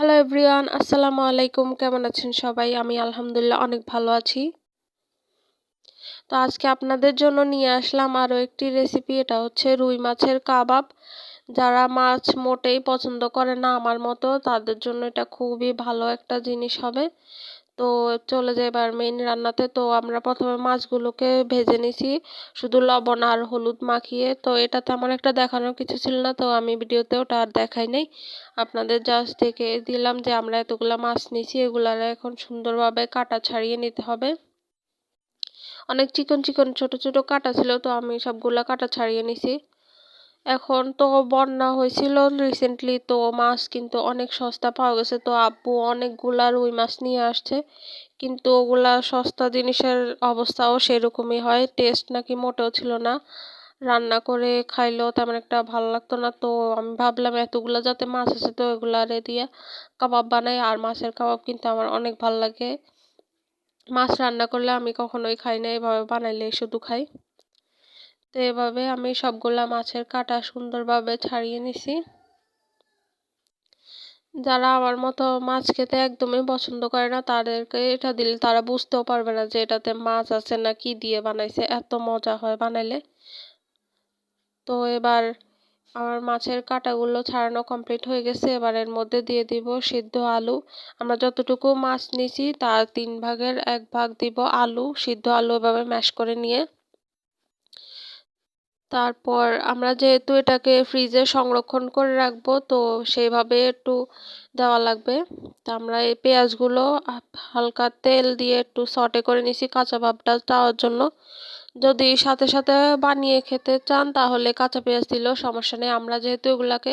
Hello everyone আসসালামু আলাইকুম কেমন আছেন সবাই? আমি আলহামদুলিল্লাহ অনেক ভালো আছি। তো আজকে আপনাদের জন্য নিয়ে আসলাম আরও একটি রেসিপি এটা হচ্ছে রুই মাছের কাবাব। যারা মাছ মোটেই পছন্দ করে না আমার মতো, তাদের জন্য এটা খুবই ভালো একটা জিনিস হবে। তো চলে যাই এবার মেইন রান্নাতে। তো আমরা প্রথমে মাছগুলোকে ভেজে নিছি। শুধু লবণ আর হলুদ মাখিয়ে। তো এটা তেমন একটা দেখানোর কিছু ছিল না, তো আমি ভিডিওতে ওটা আর দেখাই নাই। আপনাদের জাস্ট দেখে দিলাম যে আমরা এতগুলো মাছ নিছি, এগুলার এখন সুন্দরভাবে কাটা ছাড়িয়ে নিতে হবে। অনেক চিকন চিকন ছোট ছোট কাটা ছিল, তো আমি সবগুলা কাটা ছাড়িয়ে নিছি। এখন তো বন্যা হয়েছিল রিসেন্টলি তো মাছ কিন্তু অনেক সস্তা পাওয়া গেছে। তো আব্বু অনেকগুলা রুই মাছ নিয়ে আসছে, কিন্তু ওগুলা সস্তা জিনিসের অবস্থাও সেরকমই হয়। টেস্ট নাকি মোটেও ছিল না। রান্না করে খাইলেও তেমন একটা ভালো লাগতো না। তো আমি ভাবলাম এতগুলো যাতে মাছ আছে তো এগুলারে দিয়ে কাবাব বানাই। আর মাছের কাবাব কিন্তু আমার অনেক ভালো লাগে। মাছ রান্না করলে আমি কখনোই খাই না, এভাবে বানাইলে শুধু খাই। তো এভাবে আমি সবগুলা মাছের কাটা সুন্দরভাবে ছাড়িয়ে নিছি। যারা আমার মতো মাছ খেতে একদমই পছন্দ করে না, তাদেরকে এটা দিলে তারা বুঝতেও পারবে না যে এটাতে মাছ আছে না কি দিয়ে বানাইছে, এত মজা হয় বানাইলে। তো এবার আমার মাছের কাটাগুলো ছাড়ানো কমপ্লিট হয়ে গেছে। এবার এর মধ্যে দিয়ে দিব সিদ্ধ আলু। আমরা যতটুকু মাছ নিছি, তার তিন ভাগের এক ভাগ দিব আলু। সিদ্ধ আলু এভাবে ম্যাশ করে নিয়ে তারপর আমরা যেহেতু এটাকে ফ্রিজে সংরক্ষণ করে রাখব, তো সেইভাবে একটু দেওয়া লাগবে। তা আমরা এই পেঁয়াজগুলো হালকা তেল দিয়ে একটু সটে করে নিছি কাঁচা ভাবটা দেওয়ার জন্য। যদি সাথে সাথে বানিয়ে খেতে চান তাহলে কাঁচা পেঁয়াজ দিলেও সমস্যা নেই। আমরা যেহেতু এগুলাকে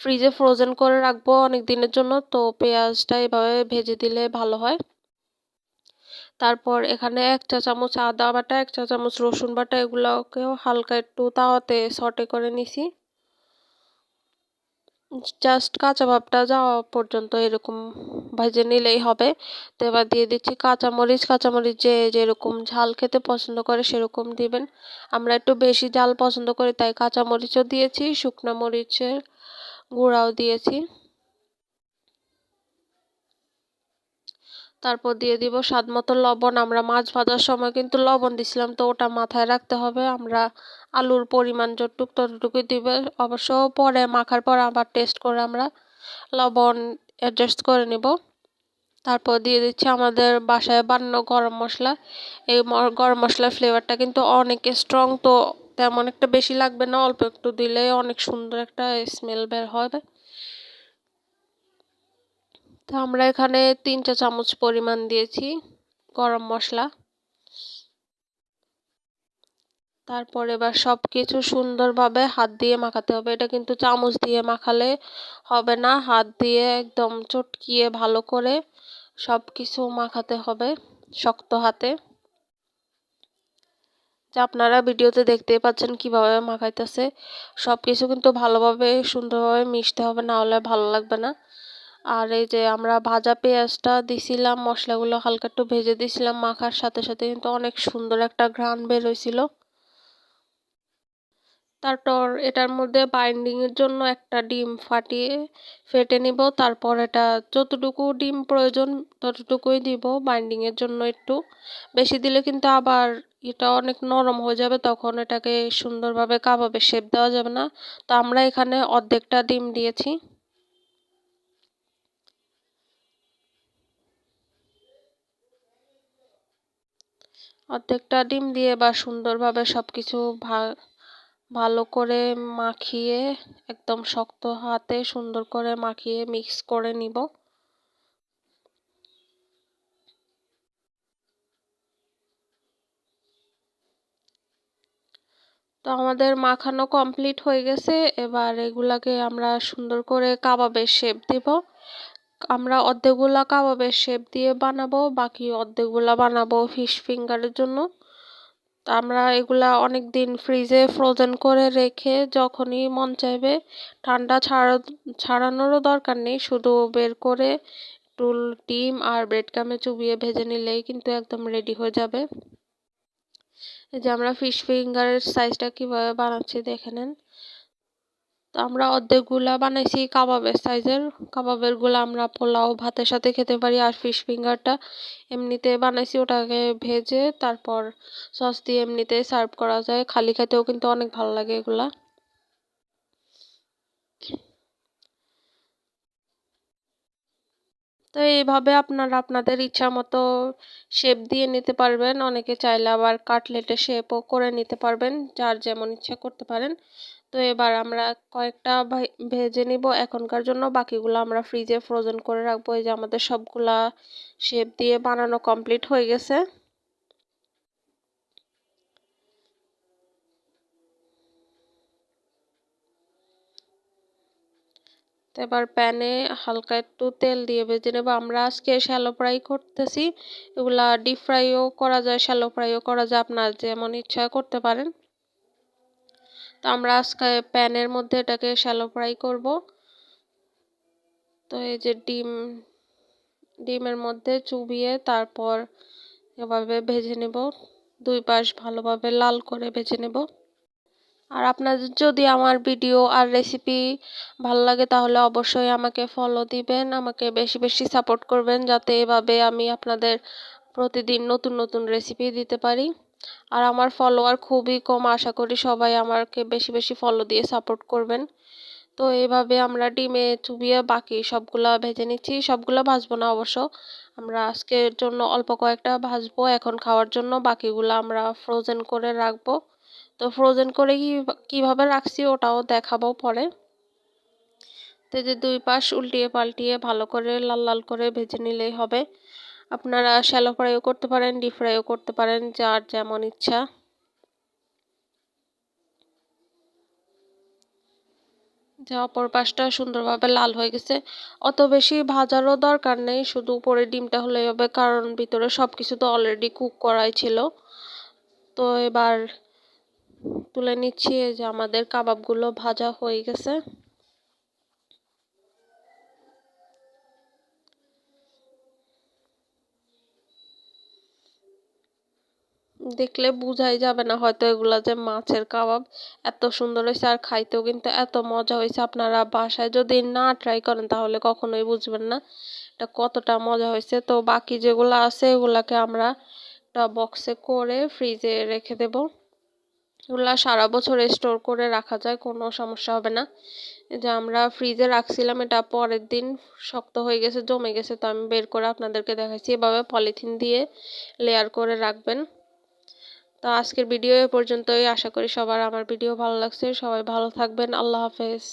ফ্রিজে ফ্রোজেন করে রাখব অনেক দিনের জন্য, তো পেঁয়াজটা এভাবে ভেজে দিলে ভালো হয়। তারপর এখানে এক চা চামচ আদা বাটা, এক চা চামচ রসুন বাটা, এগুলোকেও হালকা একটু তাওয়াতে সটে করে নিছি। জাস্ট কাঁচা ভাবটা যাওয়া পর্যন্ত এরকম ভেজে নিলেই হবে। তো এবার দিয়ে দিচ্ছি কাঁচামরিচ। কাঁচামরিচ যে যেরকম ঝাল খেতে পছন্দ করে সেরকম দিবেন। আমরা একটু বেশি ঝাল পছন্দ করি, তাই কাঁচামরিচও দিয়েছি, শুকনো মরিচের গুঁড়াও দিয়েছি। তারপর দিয়ে দিব স্বাদ মতো লবণ। আমরা মাছ ভাজার সময় কিন্তু লবণ দিছিলাম, তো ওটা মাথায় রাখতে হবে। আমরা আলুর পরিমাণ যতটুক ততটুকুই দিবে। অবশ্য পরে মাখার পর আবার টেস্ট করে আমরা লবণ অ্যাডজাস্ট করে নিব। তারপর দিয়ে দিচ্ছি আমাদের বাসায় বানানো গরম মশলা। এই গরম মশলার ফ্লেভারটা কিন্তু অনেক স্ট্রং তো তেমন একটা বেশি লাগবে না। অল্প একটু দিলে অনেক সুন্দর একটা স্মেল বের হবে। তো আমরা এখানে তিন চা চামচ পরিমাণ দিয়েছি গরম মশলা। তারপর এবার সব কিছু সুন্দরভাবে হাত দিয়ে মাখাতে হবে। এটা কিন্তু চামচ দিয়ে মাখালে হবে না। হাত দিয়ে একদম চটকিয়ে ভালো করে সব কিছু মাখাতে হবে শক্ত হাতে। যে আপনারা ভিডিওতে দেখতেই পাচ্ছেন কীভাবে মাখাইতেছে। সব কিছু কিন্তু ভালোভাবে সুন্দরভাবে মিশতে হবে, না হলে ভালো লাগবে না। আর এই যে আমরা ভাজা পেঁয়াজটা দিছিলাম, মশলাগুলো হালকা একটু ভেজে দিছিলাম, মাখার সাথে সাথে কিন্তু অনেক সুন্দর একটা ঘ্রাণ বের হয়েছিল। তারপর এটার মধ্যে বাইন্ডিংয়ের জন্য একটা ডিম ফাটিয়ে ফেটে নিব। তারপর এটা যতটুকু ডিম প্রয়োজন ততটুকুই দিব বাইন্ডিংয়ের জন্য একটু। বেশি দিলে কিন্তু আবার এটা অনেক নরম হয়ে যাবে, তখন এটাকে সুন্দরভাবে কাবাবে শেপ দেওয়া যাবে না। তো আমরা এখানে অর্ধেকটা ডিম দিয়েছি। অর্ধেকটা ডিম দিয়ে বা সুন্দরভাবে সব কিছু ভালো করে মাখিয়ে, একদম শক্ত হাতে সুন্দর করে মাখিয়ে মিক্স করে নিব। তো আমাদের মাখানো কমপ্লিট হয়ে গেছে। এবার এগুলাকে আমরা সুন্দর করে কাবাবের শেপ দিব। আমরা অর্ধেকগুলা কাবাবের শেপ দিয়ে বানাবো, বাকি অর্ধেকগুলা বানাবো ফিশ ফিঙ্গারের জন্য। তো আমরা এগুলা অনেক দিন ফ্রিজে ফ্রোজেন করে রেখে যখনই মন চাইবে, ঠান্ডা ছাড়া, ছাড়ানোরও দরকার নেই, শুধু বের করে একটু ডিম আর ব্রেড কামে চুবিয়ে ভেজে নিলেই কিন্তু একদম রেডি হয়ে যাবে। এই যে আমরা ফিশ ফিঙ্গারের সাইজটা কীভাবে বানাচ্ছি দেখে নেন। তো আমরা অর্ধেকগুলা বানাইছি কাবাবের সাইজের কাবাবেরগুলা আমরা পোলাও, ভাতের সাথে খেতে পারি আর ফিশ ফিঙ্গারটা এমনিতে বানাইছি ওটাকে ভেজে তারপর সস দিয়ে এমনিতে সার্ভ করা যায়। খালি খেতেও কিন্তু অনেক ভালো লাগে এগুলা। তো এইভাবে আপনারা আপনাদের ইচ্ছা মতো শেপ দিয়ে নিতে পারবেন। অনেকে চাইলে আবার কাটলেটের শেপও করে নিতে পারবেন, যার যেমন ইচ্ছা করতে পারেন। তো এবার আমরা কয়েকটা ভেজে নিব। এখনকার জন্য বাকিগুলো আমরা ফ্রিজে ফ্রোজেন করে রাখব। এই যে আমাদের সবগুলা শেপ দিয়ে বানানো কমপ্লিট হয়ে গেছে। এবার প্যানে হালকা একটু তেল দিয়ে ভেজে নেব। আমরা আজকে শ্যালো ফ্রাই করতেছি। এগুলা ডিপ ফ্রাইও করা যায় শ্যালো ফ্রাইও করা যায়। আপনার যেমন ইচ্ছা করতে পারেন। তো আমরা আজকে প্যানের মধ্যে এটাকে শ্যালো ফ্রাই করব। তো এই যে ডিম, ডিমের মধ্যে চুবিয়ে তারপর এভাবে ভেজে নেব। দুই পাশ ভালোভাবে লাল করে ভেজে নেব। আর আপনাদের যদি আমার ভিডিও আর রেসিপি ভালো লাগে তাহলে অবশ্যই আমাকে ফলো দিবেন, আমাকে বেশি বেশি সাপোর্ট করবেন, যাতে এভাবে আমি আপনাদের প্রতিদিন নতুন নতুন রেসিপি দিতে পারি। আর আমার ফলোয়ার খুবই কম, আশা করি সবাই আমাকে বেশি বেশি ফলো দিয়ে সাপোর্ট করবেন। তো এইভাবে আমরা ডিমে চুবিয়ে বাকি সবগুলা ভেজে নিচ্ছি, সবগুলো ভাজবো না অবশ্য। আমরা আজকের জন্য অল্প কয়েকটা ভাজবো, এখন খাওয়ার জন্য বাকিগুলো আমরা ফ্রোজেন করে রাখব। তো ফ্রোজেন করে কি, কীভাবে রাখছি ওটাও দেখাবো পরে। তো যে দুই পাশ উল্টিয়ে পাল্টিয়ে ভালো করে লাল লাল করে ভেজে নিলেই হবে। আপনারা শ্যালো ফ্রাইও করতে পারেন ডিপ ফ্রাইও করতে পারেন, যার যেমন ইচ্ছা। যে অপর পাশটা সুন্দরভাবে লাল হয়ে গেছে। অত বেশি ভাজারও দরকার নেই, শুধু উপরে ডিমটা হলেই হবে, কারণ ভিতরে সব কিছু তো অলরেডি কুক করাই ছিল। তো এবার তুলে নিচ্ছি যে আমাদের কাবাবগুলো ভাজা হয়ে গেছে। দেখলে বুঝাই যাবে না হয়তো এগুলা যে মাছের কাবাব এত সুন্দর হয়েছে আর খাইতেও কিন্তু এত মজা হয়েছে। আপনারা বাসায় যদি না ট্রাই করেন তাহলে কখনোই বুঝবেন না এটা কতটা মজা হয়েছে। তো বাকি যেগুলো আছে এগুলাকে আমরা একটা বক্সে করে ফ্রিজে রেখে দেব। এগুলা সারা বছর স্টোর করে রাখা যায়, কোনো সমস্যা হবে না। যে আমরা ফ্রিজে রাখছিলাম, এটা পরের দিন শক্ত হয়ে গেছে, জমে গেছে, তো আমি বের করে আপনাদেরকে দেখাচ্ছি এভাবে পলিথিন দিয়ে লেয়ার করে রাখবেন। তো আজকের ভিডিও এ পর্যন্তই। আশা করি সবার আমার ভিডিও ভালো লাগছে। সবাই ভালো থাকবেন। আল্লাহ হাফেজ।